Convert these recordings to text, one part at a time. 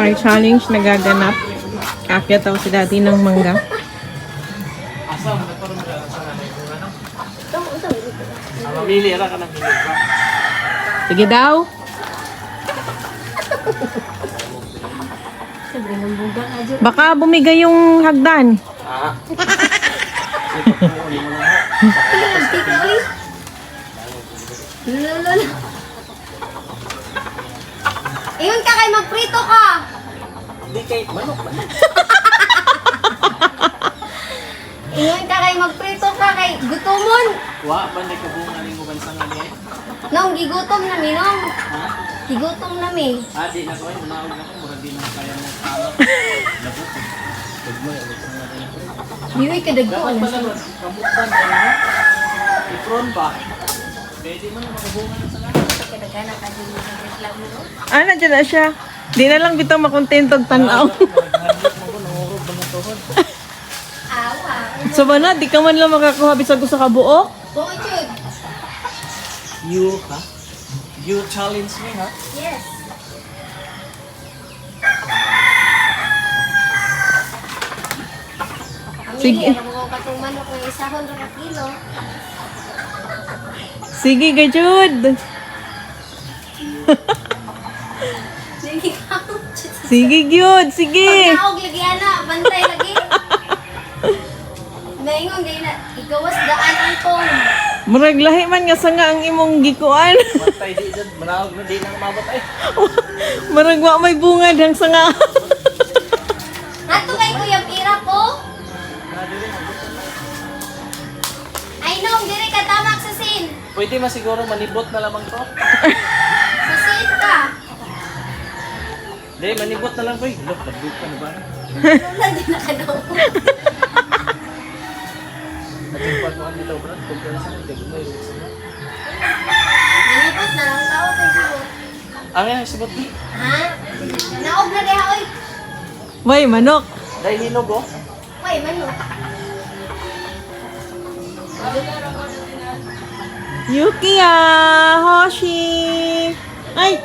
May challenge na gaganap. Kaakyat daw si daddy ng mangga. Mamili ra ka ng? Sige daw. Baka bumigay yung hagdan. Ah. Lolo. Ayun ka kay magprito ka. Di kay manok manok. Ayun ka kay magprito ka kay gutomon. Wa ba ni kabunga ni mo bansa nga? Nong gigutom na mi nong. Ha? Gigutom na mi. Ah, di na ko ay munaog na ko mura di na kaya mo tama. Labot. Tugmoy abot sa nga rin. Diwi ka dagko Dapat na. pala kamutan tayo. Ipron ba? Pwede man makabunga na sa nga. Kadagana ka din sa reklamo no. Ah, nandiyan na siya. Di na lang bitaw makontentog tanaw. Mo ng? Awa. so ba na, di ka man lang makakuha bisag ko sa kabuok? Buo jud. You ha? You challenge me ha? Yes. Sige. Sige. Ang mga katong manok ng isahon ra ka kilo. Sige, gajud. Sige ka. Sige, gyud. Sige. Pagnaog lagi ana, bantay lagi. Naingon gay na, ikawas daan ang tong. Murag lahi man nga sanga ang imong gikuan. Bantay di dyan. Manaog na di na mabot ay. Murag wa may bungad ang sanga. Nato kay Pwede masiguro manibot na lamang to. Sa sin ka. Hindi, manibot na lang ko eh. Look, nabot ka na ba? Wala din na ka daw. Naging pagkuhan dito, bro. Kumpensa ng gagawin mo. Nalipot na lang tao kay Sibot. Ang yan, sibot di. Ha? Naog na diha oy. Way, manok. Dahil hinog oh. Wait, mano. Yukiya, Hoshi. Ay.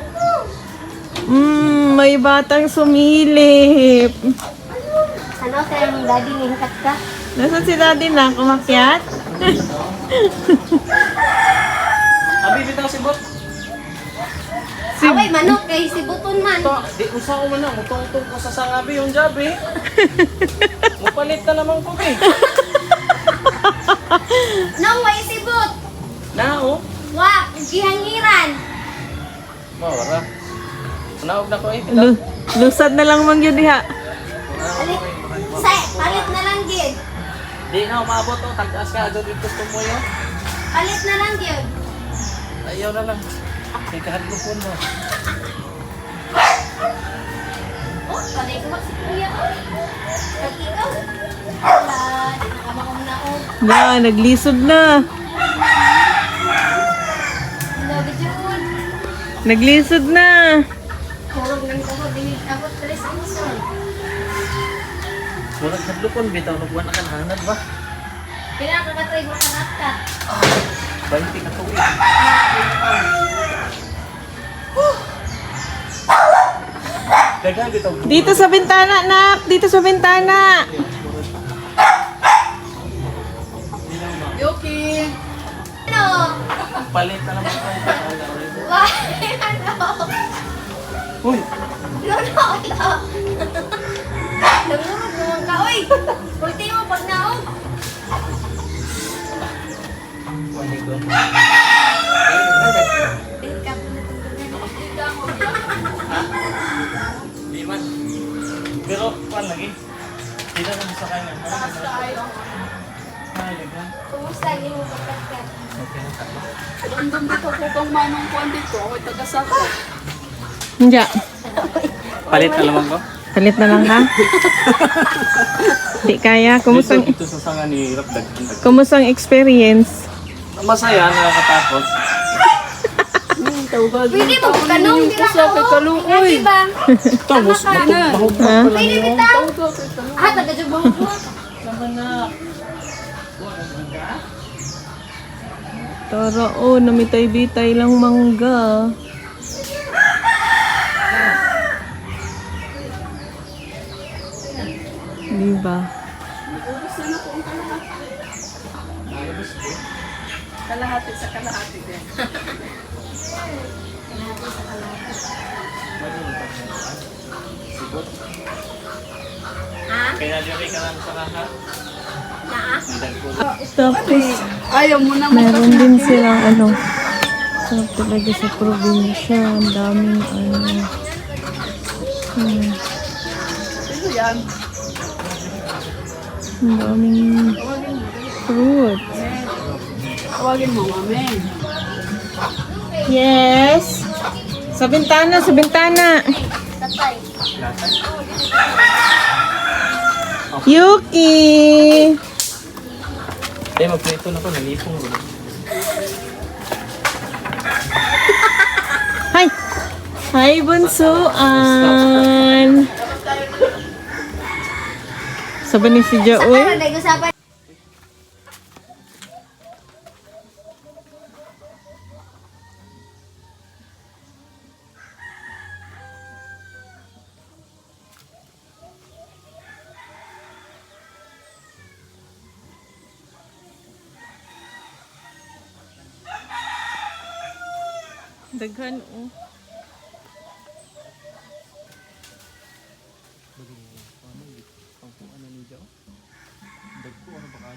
Mm, may batang sumilip. Ano kay ang daddy ni hikat ka? Nasaan si daddy na? Kumakyat? Abi, bitaw sibot. Si- Away, manok kay Sibuton man. Ito, di usa ko man na. Mutong-tong ko sa sangabi yung job eh. Mupalit na naman ko eh. Nong way Sibut. Na oh. Wa, gihangiran. Mawara. Manaog na ko eh. Lu- lusad na lang mang yun diha. Sa, palit na lang gid. Di na umabot oh. Tagtaas ka. Agad yung gusto mo yun. Palit na lang gid. Ayaw na lang. May kahadlupon mo. Oh, panay ko si Kuya. Pag ikaw. Wala, di na ka makumnaog. Na, naglisod na. Naglisod na. Kurog ng tuhod, din abot tres inson. Murag hadlupon. Bitaw nagwan na kanhanad ba? Pinakakatry mo ka natka. 20 ka. Dagan bitaw. Dito sa bintana, nak. Dito sa bintana. Uy! No, no, no. Nangurog naman ka, oy. Pwede mo pag naog. Wali ko. Ka Di man. Pero, pan lagi. Di na naman sa kanya. Ay, dagan. Kumusta niyo mo pagkakit? Okay tayo. Andun dito po kang manong kuwan dito. Ako'y taga-sako. Hindi. Palit na naman ko. Palit na lang ha. Di kaya. Kumusang, Dito, dito sa sanga ni Rapdag. kumusang experience? Masaya, nakakatakot. Tawag. Pwede mo kanong dira pusa ka kay o. Kaluoy. Ate ba? Tapos, Tama ka. bahog Ha? Pwede bitaw. Tawag kay Kaluoy. Ah, taga-jubong mo. naman na. Tara, oh, namitay-bitay lang mangga. Ba? Ang kalahati. Kalahati sa kalahati din. Kaya diri ka lang sa kaha. Tapos, meron din silang ano, so talaga sa probinsya, ang daming ano, hmm, Sino yan? Ang daming fruit. Tawagin mo, mami. Yes! Sa bintana, sa bintana! Yuki! Eh, magprito na ko, nalipong ko. Hi! Hi, bunsuan! Sabi ni si Jaoy, daghan oh.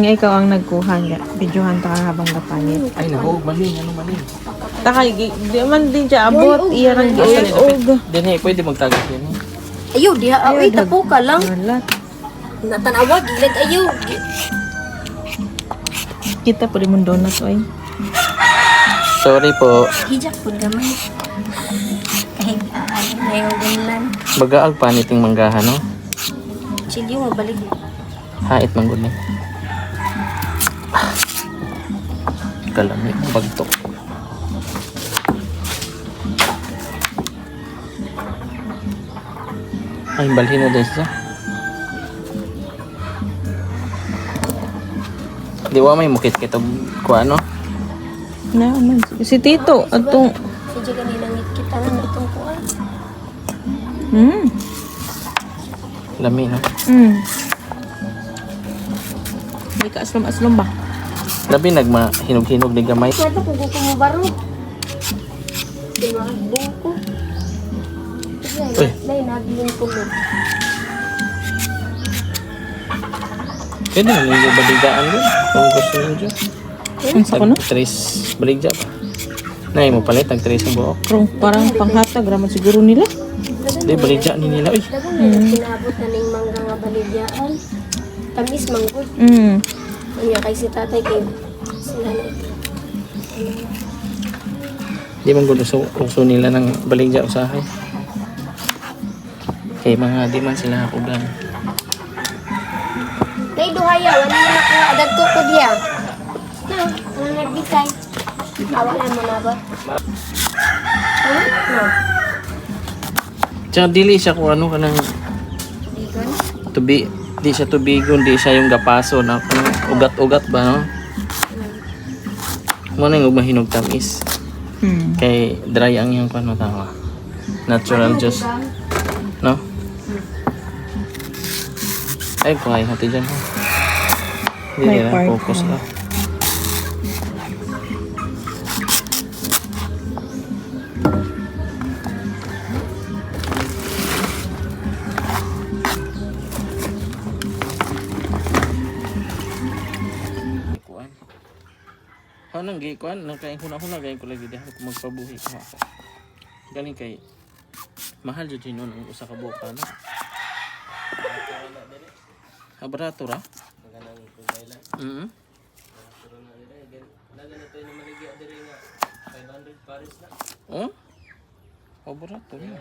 Tingnan nga ikaw ang nagkuha nga. Videohan ta ka habang gapanit. Ay, naku, maling, ano maling. Taka, di man din siya abot. Iya rang giog. Dini, pwede magtagos eh. Ayaw, diha. Ay, tapo ka lang. Natanawa, gilid. Ayaw. Kita pa rin mong donut, oy. Sorry po. Hijak po gamay. Kahit ano na yung ganlan. Bagaag paniting manggahan, no? Chili mo, balik. Hait man gud ni. Kalami bagtok. Ay, balhin na din siya. Di wa may mukit kitog ko ano? Na, man. Si Tito, atong... Sige kanina ngit kita na itong kuwan. Hmm. Lami no. Hmm. Hindi ka aslam-aslam ba? Labi nagma hinog-hinog ni gamay. Ito kung gusto mo baro. Bungko. Uy. Dahil naging kulog. Pwede na ninyo baligaan doon. Kung gusto nyo dyan. Ang sa kuno? Tres baligya pa. Nay mo palit ang tres ang buhok. Pero parang panghatag raman siguro nila. Di baligya ni nila. Uy. Dagang mm. kinabot na ning mangga nga baligyaan. Tamis manggod. Hmm. Kanya kay si tatay kay sila na. Di man gusto uso, uso nila ng baligya usahay. Kay mga di man sila ugan. Nay duhaya wala na nakaadad ko ko diya. Na, ang nagbigay. Awa na mo na ba? No. Tsaka dili siya kung ano ka ng Bigon. tubi, di siya tubigon, di siya yung gapaso na kung ugat-ugat ba no? Mo na yung mahinog tamis. Hmm. Kay dry ang yung ano tama. Natural juice. No? Ay, kuhay hati dyan. Hindi part focus na. lang. Hanang gay kuan, nang kay huna-huna gay ko lagi diha ko magpabuhi ko ako. Galing kay mahal jud yun nun usa ka buka no. Abarato ra? Mm. Oh? Abarato niya.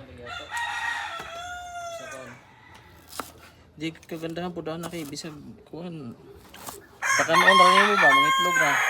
Di kagandahan po daw na kay bisag kuan. Pakanoon ra mo ba mga itlog ra?